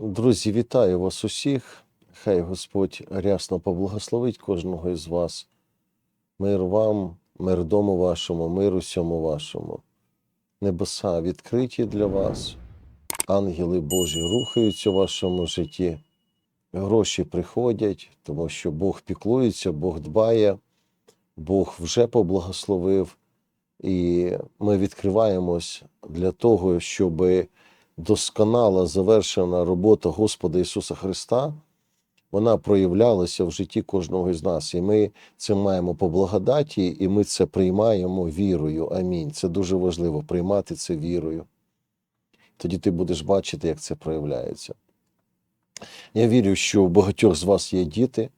Друзі, вітаю вас усіх. Хай Господь рясно поблагословить кожного із вас. Мир вам, мир дому вашому, мир усьому вашому. Небеса відкриті для вас, ангели Божі рухаються у вашому житті, гроші приходять, тому що Бог піклується, Бог дбає, Бог вже поблагословив. І ми відкриваємось для того, щоби досконала завершена робота Господа Ісуса Христа, вона проявлялася в житті кожного з нас. І ми це маємо по благодаті, і ми це приймаємо вірою. Амінь. Це дуже важливо приймати це вірою. Тоді ти будеш бачити, як це проявляється. Я вірю, що у багатьох з вас є діти,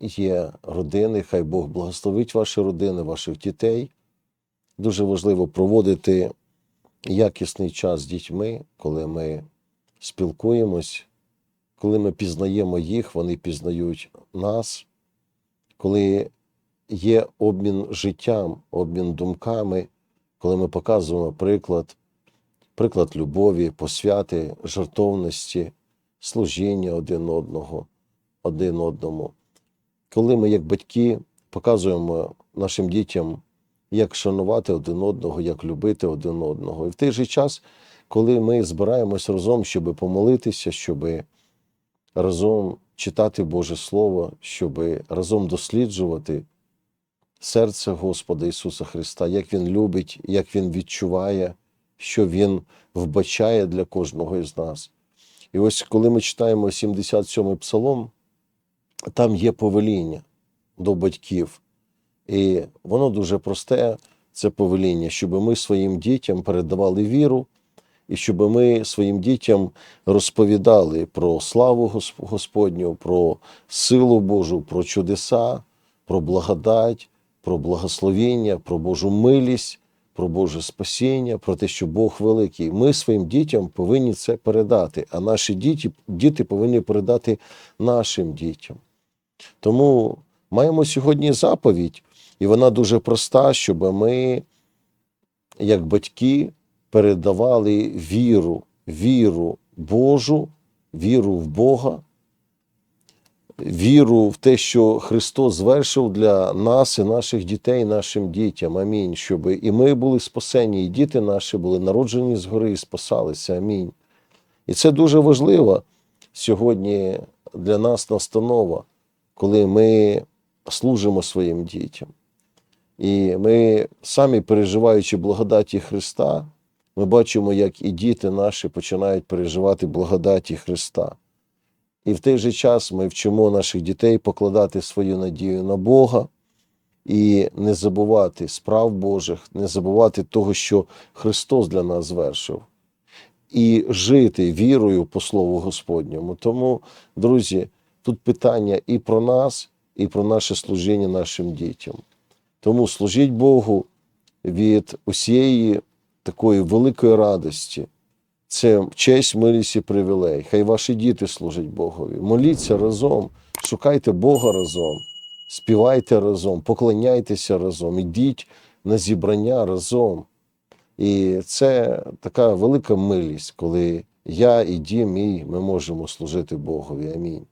є родини. Хай Бог благословить ваші родини, ваших дітей. Дуже важливо проводити якісний час з дітьми, коли ми спілкуємось, коли ми пізнаємо їх, вони пізнають нас, коли є обмін життям, обмін думками, коли ми показуємо приклад, приклад любові, посвяти, жертовності, служіння один одного, один одному. Коли ми, як батьки, показуємо нашим дітям як шанувати один одного, як любити один одного. І в той же час, коли ми збираємось разом, щоб помолитися, щоб разом читати Боже Слово, щоб разом досліджувати серце Господа Ісуса Христа, як Він любить, як Він відчуває, що Він вбачає для кожного із нас. І ось коли ми читаємо 77-й псалом, там є повеління до батьків. І воно дуже просте, це повеління, щоб ми своїм дітям передавали віру, і щоб ми своїм дітям розповідали про славу Господню, про силу Божу, про чудеса, про благодать, про благословіння, про Божу милість, про Боже спасіння, про те, що Бог великий. Ми своїм дітям повинні це передати, а наші діти, діти повинні передати нашим дітям. Тому маємо сьогодні заповідь, і вона дуже проста, щоб ми, як батьки, передавали віру, віру Божу, віру в Бога, віру в те, що Христос звершив для нас і наших дітей, нашим дітям. Амінь. Щоб і ми були спасені, і діти наші були народжені згори і спасалися. Амінь. І це дуже важливо сьогодні для нас настанова, коли ми служимо своїм дітям. І ми самі переживаючи благодаті Христа, ми бачимо, як і діти наші починають переживати благодаті Христа. І в той же час ми вчимо наших дітей покладати свою надію на Бога і не забувати справ Божих, не забувати того, що Христос для нас звершив, і жити вірою по Слову Господньому. Тому, друзі, тут питання і про нас, і про наше служіння нашим дітям. Тому служіть Богу від усієї такої великої радості. Це честь, милість і привілей. Хай ваші діти служать Богові. Моліться разом, шукайте Бога разом, співайте разом, поклоняйтеся разом, ідіть на зібрання разом. І це така велика милість, коли я і дім мій ми можемо служити Богові. Амінь.